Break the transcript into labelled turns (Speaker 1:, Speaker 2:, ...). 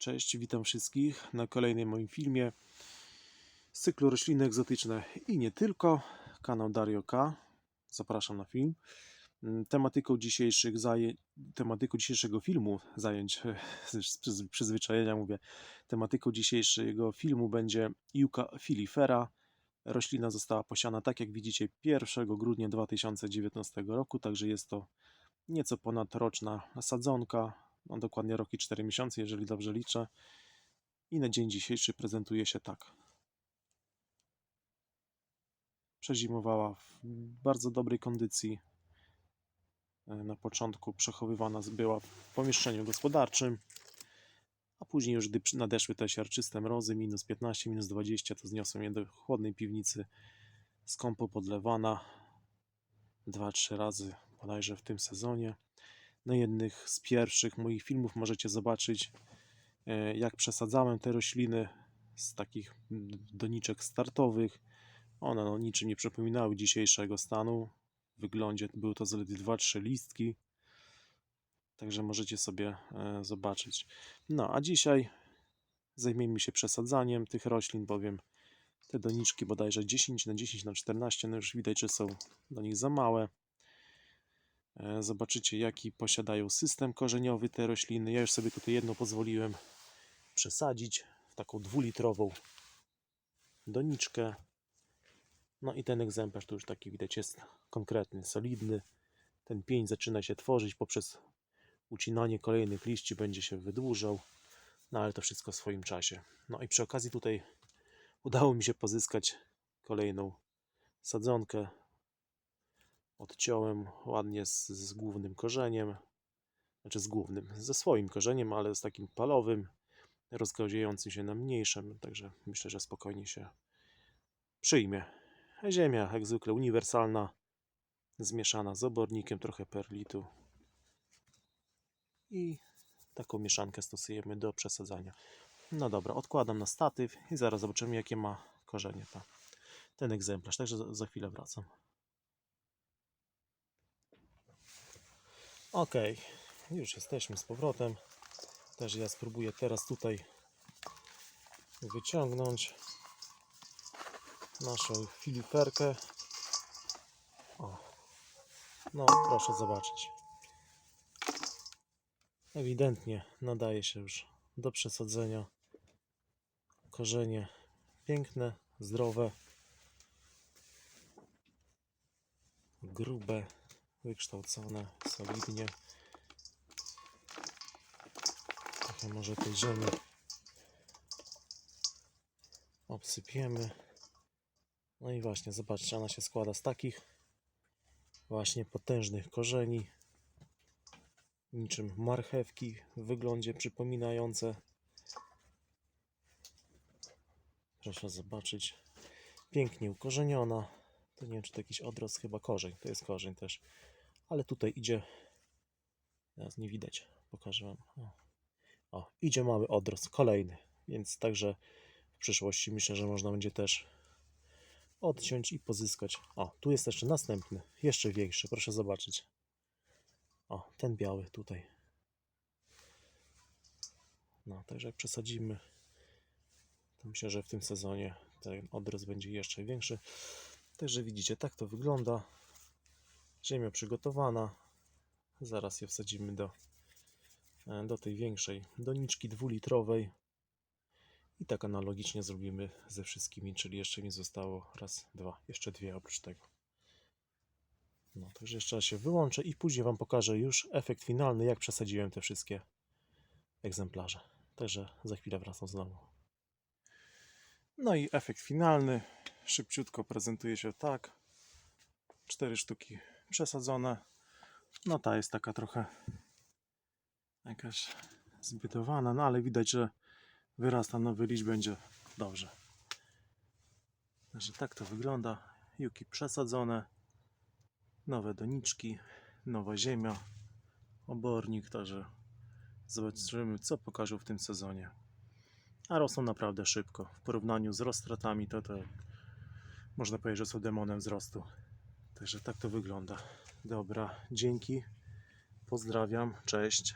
Speaker 1: Cześć, witam wszystkich na kolejnym moim filmie z cyklu Rośliny Egzotyczne i nie tylko. Kanał Dario K. Zapraszam na film. Mm, Tematyką, dzisiejszych tematyką dzisiejszego filmu, zajęć z przyz- przyzwyczajenia mówię, tematyką dzisiejszego filmu będzie Juka filifera. Roślina została posiana, tak jak widzicie, 1 grudnia 2019 roku, także jest to nieco ponadroczna sadzonka, no dokładnie rok i 4 miesiące, jeżeli dobrze liczę. I na dzień dzisiejszy prezentuje się tak. Przezimowała w bardzo dobrej kondycji. E, Na początku przechowywana była w pomieszczeniu gospodarczym, a później już gdy nadeszły te siarczyste mrozy, minus 15, minus 20, to zniosłem je do chłodnej piwnicy, skąpo podlewana 2-3 razy bodajże w tym sezonie. Na jednych z pierwszych moich filmów możecie zobaczyć, e, jak przesadzałem te rośliny z takich mm, doniczek startowych. One no, niczym nie przypominały dzisiejszego stanu. W wyglądzie były to zaledwie 2-3 listki. Także możecie sobie e, zobaczyć. No a dzisiaj zajmiemy się przesadzaniem tych roślin, bowiem te doniczki bodajże 10 na 10 na 14, no już widać, że są do nich za małe. E, Zobaczycie, jaki posiadają system korzeniowy te rośliny. Ja już sobie tutaj jedno pozwoliłem przesadzić w taką dwulitrową doniczkę. No i ten egzemplarz to już taki widać jest konkretny, solidny. Ten pień zaczyna się tworzyć poprzez ucinanie kolejnych liści, będzie się wydłużał. No ale to wszystko w swoim czasie. No i przy okazji tutaj udało mi się pozyskać kolejną sadzonkę odciąłem ładnie z, z głównym korzeniem, znaczy z głównym, ze swoim korzeniem, ale z takim palowym, rozgałdziejącym się na mniejszym, także myślę, że spokojnie się przyjmie. Ziemia, jak zwykle, uniwersalna, zmieszana z obornikiem, trochę perlitu i taką mieszankę stosujemy do przesadzania. No dobra, odkładam na statyw i zaraz zobaczymy, jakie ma korzenie ta, ten egzemplarz, także za, za chwilę wracam. Ok, już jesteśmy z powrotem. Też ja spróbuję teraz tutaj wyciągnąć naszą filiperkę. O, no proszę zobaczyć. Ewidentnie nadaje się już do przesadzenia. Korzenie piękne, zdrowe, grube wykształcone solidnie. Trochę może tej ziemi obsypiemy. No i właśnie, zobaczcie, ona się składa z takich właśnie potężnych korzeni. Niczym marchewki w wyglądzie przypominające. Proszę zobaczyć. Pięknie ukorzeniona. To nie wiem, czy to jakiś odrost, chyba korzeń. To jest korzeń też. Ale tutaj idzie. Teraz nie widać. Pokażę Wam. O. o, idzie mały odrost, kolejny. Więc także w przyszłości myślę, że można będzie też odciąć i pozyskać. O, tu jest jeszcze następny, jeszcze większy. Proszę zobaczyć. O, ten biały tutaj. No, także jak przesadzimy, to myślę, że w tym sezonie ten odrost będzie jeszcze większy. Także widzicie, tak to wygląda. Ziemia przygotowana. Zaraz je wsadzimy do, e, do tej większej doniczki dwulitrowej. I tak analogicznie zrobimy ze wszystkimi, czyli jeszcze mi zostało raz, dwa, jeszcze dwie oprócz tego. No, także jeszcze raz się wyłączę i później Wam pokażę już efekt finalny, jak przesadziłem te wszystkie egzemplarze. Także za chwilę wracam znowu. No i efekt finalny szybciutko prezentuje się tak. Cztery sztuki przesadzone. No ta jest taka trochę jakaś zbytowana, no ale widać, że wyrasta nowy liść, będzie dobrze. Także tak to wygląda. Juki przesadzone. Nowe doniczki, nowa ziemia, obornik, także zobaczymy co pokażą w tym sezonie. A rosną naprawdę szybko. W porównaniu z roztratami to to można powiedzieć, że są demonem wzrostu. Także tak to wygląda. Dobra, dzięki. Pozdrawiam, cześć.